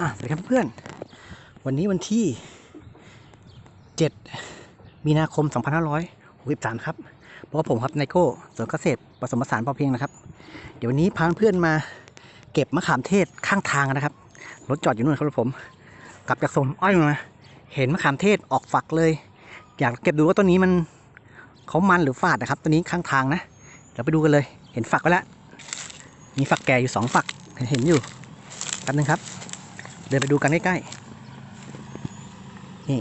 อะสวัสดีครับเพื่อนวันนี้วันที่ 7 มีนาคม 2563 ครับเพราะผมครับไนโก้สวนเกษตรผสมผสานพอเพียงนะครับ เดี๋ยววันนี้พาเพื่อนมาเก็บมะขามเทศข้างทางนะครับ รถจอดอยู่นู่นครับผม กลับจากสวนอ้อยมาเห็นมะขามเทศออกฝักเลย อยากเก็บดูว่าต้นนี้มันเขามันหรือฝาดนะครับต้นนี้ข้างทางนะเดี๋ยวไปดูกันเลย เห็นฝักไว้แล้วมีฝักแก่อยู่สองฝักเห็นอยู่แป๊บนึงครับ เดินไปดูกันใกล้ๆ นี่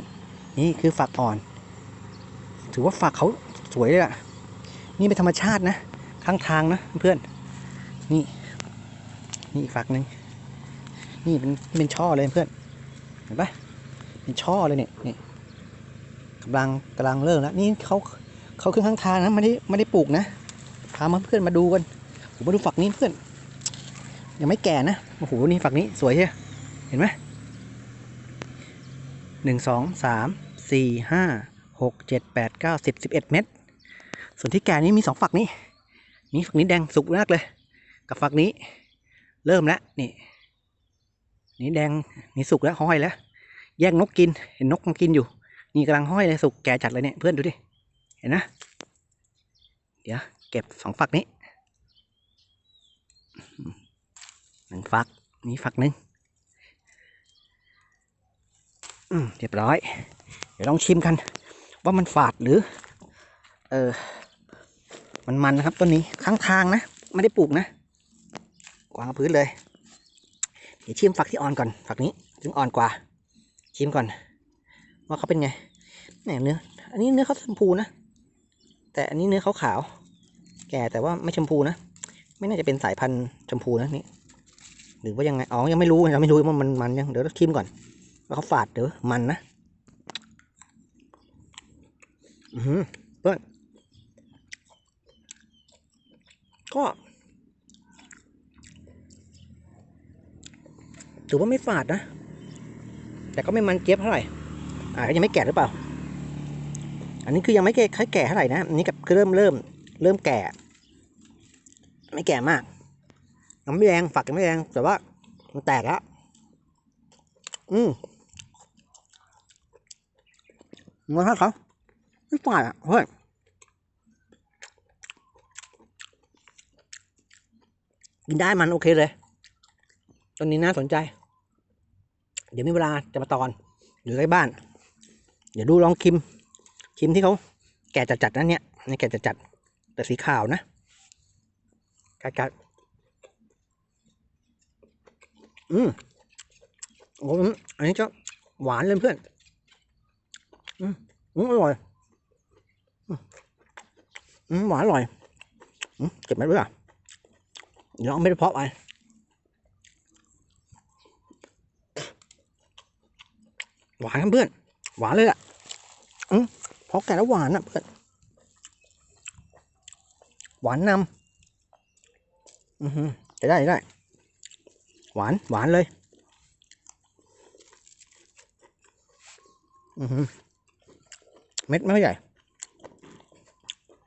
นี่คือฝักอ่อน ถือว่าฝักเขาสวยเลยอะนี่เป็นธรรมชาตินะ ข้างทางนะเพื่อน นี่ นี่ฝักหนึ่งนี่เป็นเป็นช่อเลยเพื่อน เห็นปะเป็นช่อเลยเนี่ย นี่กำลังกำลังเริ่มแล้ว นี่เขาเขาขึ้นข้างทางนะไม่ได้ไม่ได้ปลูกนะ พามาเพื่อนมาดูกันผมมาดูฝักนี้เพื่อน ยังไม่แก่นะ โอ้โห นี่ฝักนี้สวยใช่ไหม เห็นไหมหนึ่งสองสามสี่ห้าหกเจ็ดแปดเก้าสิบสิบเอ็ดเม็ดส่วนที่แก่นี้มีสองฝักนี้ นี่ฝักนี้แดงสุกมากเลย กับฝักนี้ เริ่มแล้วนี่ นี่แดงนี่สุกแล้วห้อยแล้ว แย่งนกกิน เห็นนกมันกินอยู่ นี่กำลังห้อยเลยสุกแก่จัดเลยเนี่ยเพื่อนดูดิ เห็นนะ เดี๋ยวเก็บสองฝักนี้หนึ่งฝัก นี่ฝักหนึ่งอืม เรียบร้อย เดี๋ยวลองชิมกัน ว่ามันฝาดหรือ เออ มันมันนะครับต้นนี้ข้างทางนะ ไม่ได้ปลูกนะวางกับพื้นเลย เดี๋ยวชิมฝักที่อ่อนก่อน ฝักนี้ถึงอ่อนกว่า ชิมก่อน ว่าเขาเป็นไงเนื้อ อันนี้เนื้อเขาชมพูนะ แต่อันนี้เนื้อเขาขาว แก่แต่ว่าไม่ชมพูนะ ไม่น่าจะเป็นสายพันธุ์ชมพูนะนี่ หรือว่ายังไง อ๋อ ยังไม่รู้ยังไม่รู้ว่ามันมันยัง เดี๋ยวเราชิมก่อน ว่าเขาฝาดเดี๋ยวมันนะอือหือเพื่อนก็ถือว่าไม่ฝาดนะ แต่ก็ไม่มันเจี๊ยบเท่าไหร่ อ่าก็ยังไม่แก่หรือเปล่า อันนี้คือยังไม่แก่ค่อยแก่เท่าไหร่นะ อันนี้กับคือเริ่มเริ่มเริ่มแก่ ไม่แก่มากยังไม่แรงฝักยังไม่แรงแต่ว่ามันแตกแล้วอืม มันครับเขาไม่ฝาดอะเฮ้ยกินได้มันโอเคเลยตอนนี้น่าสนใจ เดี๋ยวมีเวลาจะมาตอนอยู่ใกล้บ้าน เดี๋ยวดูลองชิมชิมที่เขาแก่จัดๆนั่นเนี่ยนี่แก่จัดๆแต่สีขาวนะกัดๆอืมโอ้อันนี้จะหวานเลยเพื่อน อืมอืมอร่อยอืมหวานอร่อยอืมเก็บไว้ด้วยอะเดี๋ยวเอาไม่ได้เพาะไปหวานครับเพื่อน หวานเลยอะอืมเพาะแก่แล้วหวานอะเพื่อน หวานนำอือหือจะได้ได้ หวานหวานเลย อือหือ เม็ดไม่ใหญ่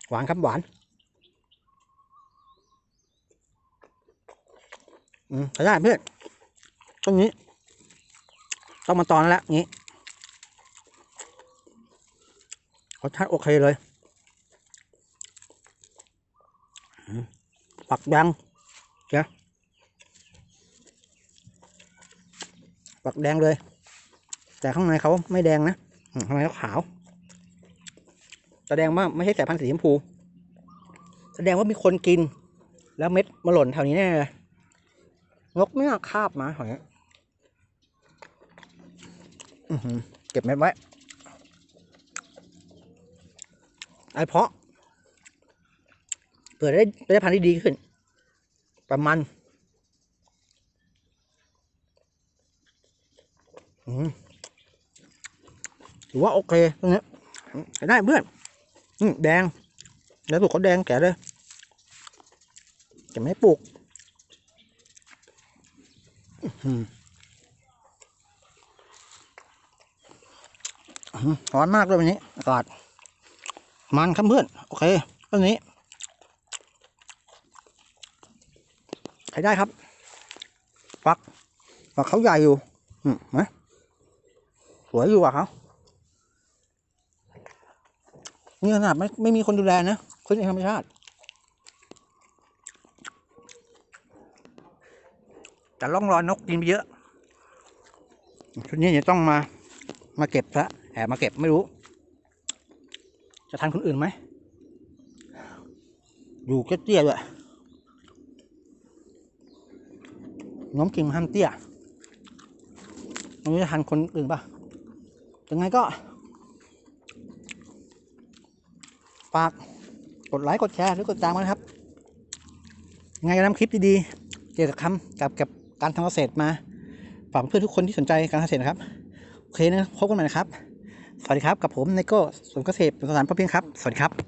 หวานครับหวาน อืมใช้ได้เพื่อนต้นนี้ ต้องมาตอนแล้วงี้รสชาติโอเคเลย ปักยังเจ้ปักแดงเลย แต่ข้างในเขาไม่แดงนะข้างในเขาขาว แสดงว่าไม่ใช่สายพันธุ์สีชมพู แสดงว่ามีคนกิน แล้วเม็ดมาหล่นแถวนี้แน่เลยนกไม่น่าคาบมาหอยเก็บเม็ดไว้ ไอเพาะเผื่อได้ได้พันธุ์ที่ดีขึ้น ประมาณถือว่าโอเคตรงนี้ได้เพื่อน แดงแล้วถูกเขาแดงแก่เลยจะไม่ปลูกร้อนมากเลยวันนี้อากาศมันครับเพื่อน โอเคต้นนี้ใช้ได้ครับ ฟัก ฟักเขาใหญ่อยู่อืมเห็นไหมสวยอยู่อะเขา นี่ขนาดไม่ไม่มีคนดูแลนะขึ้นเองธรรมชาติ แต่ล่องรอยนกกินไปเยอะ ชุดนี้เดี๋ยวต้องมามาเก็บซะแอบมาเก็บไม่รู้ จะทันคนอื่นไหม อยู่เตี้ยๆด้วยน้มกิ่งมันทำเตี้ยไม่รู้จะทันคนอื่นปะยังไงก็ ฝากกดไลค์กดแชร์หรือกดติดตามกันนะครับไงก็นำคลิปดีๆเกี่ยวกับคำกับกับการทำเกษตรมาฝากเพื่อนทุกคนที่สนใจการเกษตรนะครับโอเคนะพบกันใหม่นะครับ สวัสดีครับ กับผมไนโก้สวนเกษตรสมผสานพ่อเพียงครับ สวัสดีครับ